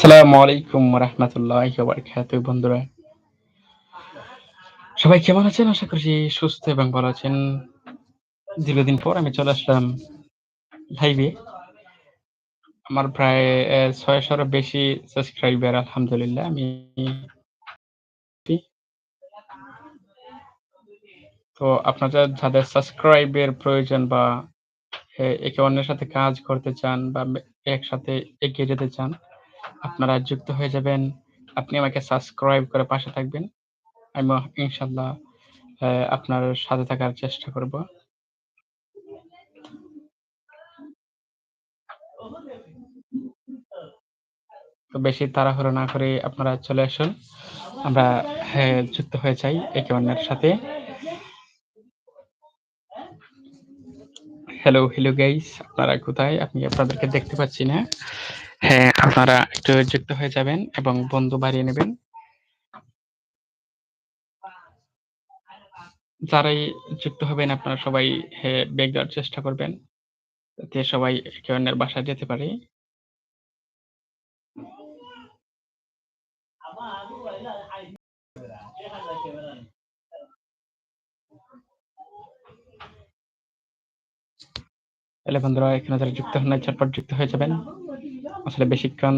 সালামু আলাইকুম বন্ধুরা। সবাই কেমন আছেন? আশা সুস্থ এবং ভালো আছেন। দীর্ঘদিন পর আমি চলে আসলাম লাইভে আমার প্রায় ছয়শোর বেশি সাবস্ক্রাইবার আলহামদুলিল্লাহ, আমি তো আপনাদের, যাদের সাবস্ক্রাইবের প্রয়োজন বা একে অন্যের সাথে কাজ করতে চান বা একসাথে এগিয়ে যেতে চান, আপনারা যুক্ত হয়ে যাবেন। আপনি আমাকে সাবস্ক্রাইব করে পাশে থাকবেন। আমি ইনশাল্লাহ আপনার সাথে থাকার চেষ্টা করব। বেশি তাড়াহুড়ো না করে আপনারা চলে আসুন। আমরা যুক্ত হয়ে যাই একে অন্যের সাথে। হ্যালো হ্যালো গাইস আপনারা কোথায়? আপনি আপনাদেরকে দেখতে পাচ্ছি না। হ্যাঁ আপনারা একটু যুক্ত হয়ে যাবেন এবং বন্ধু বাড়িয়ে নেবেন। যারাই যুক্ত হবেন, আপনারা সবাই ব্যাগ দেওয়ার চেষ্টা করবেন। যাতে সবাই একে অন্যের বাসায় যেতে পারে। তাহলে বন্ধুরা, এখানে যারা যুক্ত হন ঝটপট যুক্ত হয়ে যাবেন। আসলে বেশিক্ষণ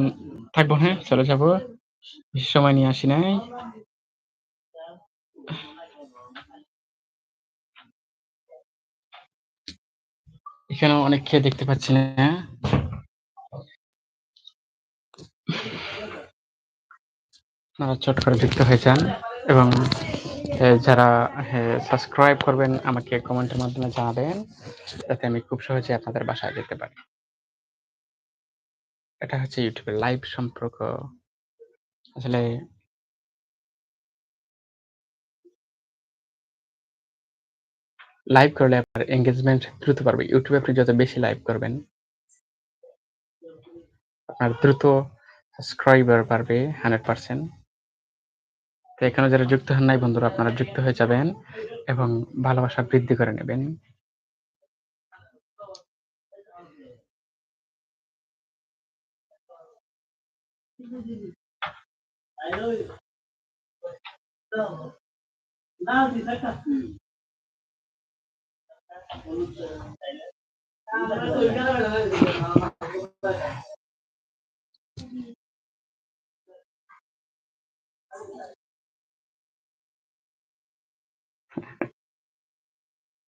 থাকব হ্যাঁ চলে যাব। বেশি সময় নিয়ে আসি নাই। এখানে অনেক খেয়ে দেখতে পাচ্ছি না। চট করে যুক্ত হয়ে যান এবং যারা সাবস্ক্রাইব করবেন, আমাকে কমেন্টের মাধ্যমে জানাবেন, যাতে আমি খুব সহজে আপনাদের বাসায় যেতে পারি। এটা হচ্ছে ইউটিউবের লাইভ সম্পর্ক। আসলে লাইভ করলে আপনার এঙ্গেজমেন্ট দ্রুত পারবে ইউটিউবে আপনি যত বেশি লাইভ করবেন, আপনার দ্রুত সাবস্ক্রাইবার বাড়বে হান্ড্রেড পার্সেন্ট তো এখানে যারা যুক্ত হন নাই বন্ধুরা, আপনারা যুক্ত হয়ে যাবেন এবং ভালোবাসা বৃদ্ধি করে নেবেন।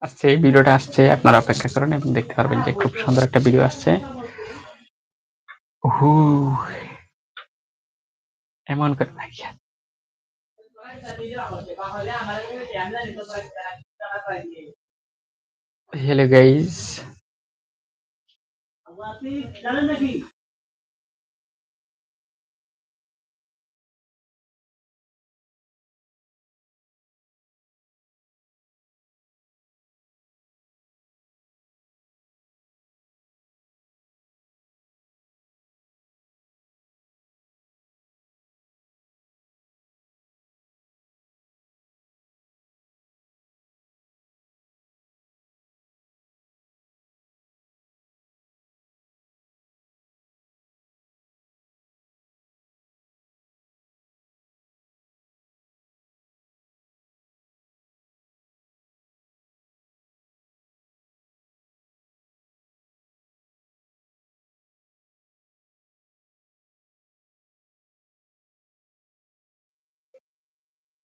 আসছে, ভিডিওটা আসছে, আপনারা অপেক্ষা করেন এবং দেখতে পারবেন যে খুব সুন্দর একটা ভিডিও আসছে। হু এমন করে হ্যালো গাইস জানেন নাকি